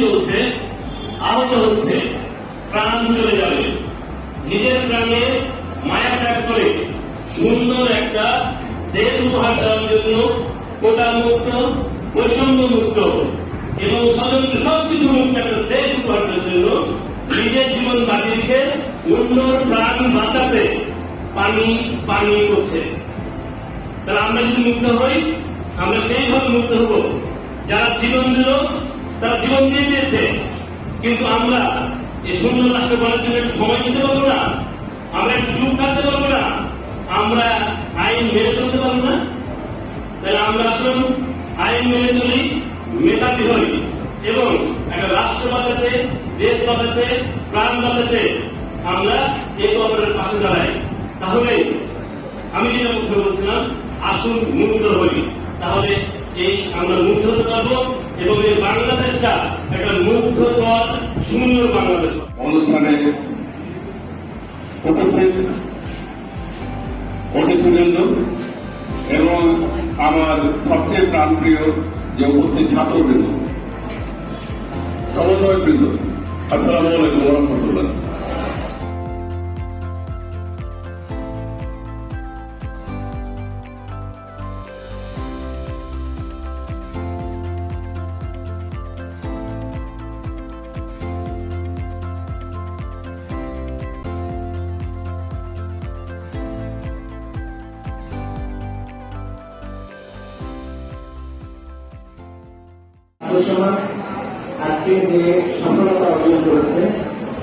চলছে আহত হচ্ছে প্রাণ চলে যাবে। নিজের প্রাণে মায়া ত্যাগ করে সুন্দর একটা দেশ উপহার দেওয়ার জন্য কোটা মুক্ত বৈষম্য মুক্ত এবং স্বতন্ত্র, সবকিছু মুক্ত একটা দেশ উপহার দেওয়ার জন্য নিজের জীবন রেখে অন্যর প্রাণ বাঁচাতে পানি পানি করছে। তাহলে আমরা যদি মুক্ত হই, আমরা সেইভাবে মুক্ত হব। যারা জীবন দিল তারা জীবন দিয়ে দিয়েছে। কিন্তু আমরা এই সুন্দর রাষ্ট্র করার জন্য সময় দিতে পারব না। আমরা একটু চুপ থাকতে পারব না। আমরা আইন মেনে চলতে পারব না। তাহলে আমরা আসুন আইন মেনে চলি, মেধাবী হই এবং একটা রাষ্ট্র বাঁচাতে, দেশ বাঁচাতে, প্রাণ বাঁচাতে আমরা একে অপরের পাশে দাঁড়াই। তাহলে আমি যেটা মুগ্ধ বলছিলাম, আসুন মুগ্ধ হই। তাহলে এই আমরা মুগ্ধ হতে পারব। এবং এই বাংলাদেশটা একটা মুগ্ধকর, সুন্দর বাংলাদেশ। অনুষ্ঠানে উপস্থিত অতিথিবৃন্দ এবং আমার সবচেয়ে প্রাণপ্রিয় যে উপস্থিত ছাত্রবৃন্দ, সমন্বয়বৃন্দ, আসসালামু আলাইকুম রহমতুল্লাহ। সমাজ আজকে যে সফলতা অর্জন করেছে,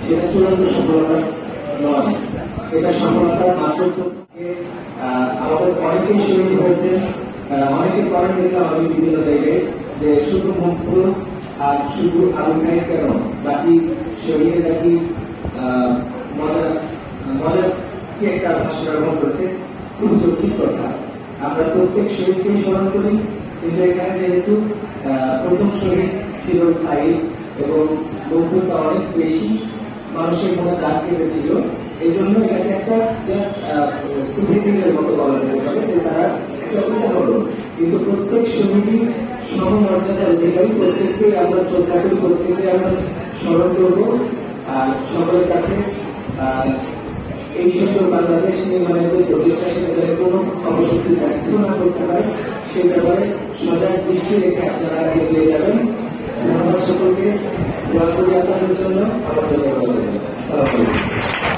সেটা চূড়ান্ত সফলতা নয়। এটা সফলতার মাত্র আমাদের অনেকেই শহীদ হয়েছে। অনেকে করেন দেখলাম আমি বিভিন্ন জায়গায় যে শুধু মুক্ত আর শুধু সাহেব কেন? বাকি শহীদ নাকি মজা, মজার কি একটা ভাষা ব্যবহার করেছে? খুব জটিল কথা। আমরা প্রত্যেক শহীদকে স্মরণ করি। কিন্তু এখানে যেহেতু প্রথম শহীদ ছিল সাইদ এবং বন্ধুত্ব অনেক বেশি মানুষের মনে দাগ কেটেছিল। এই জন্য এটাকে একটা মতো বলা যেতে পারে যে তারা কিন্তু প্রত্যেক শহীদই সমমর্যাদার অধিকারী, প্রত্যেককে আমরা শ্রদ্ধা করি, প্রত্যেককে আমরা স্মরণ করব। আর সকলের কাছে এই সুন্দর বাংলাদেশ নির্মাণের যে প্রচেষ্টা সে ব্যাপারে সজাগ দৃষ্টি রেখে আপনারা এগিয়ে যাবেন। সকলকে। দোয়া করি আপনাদের জন্য। আমার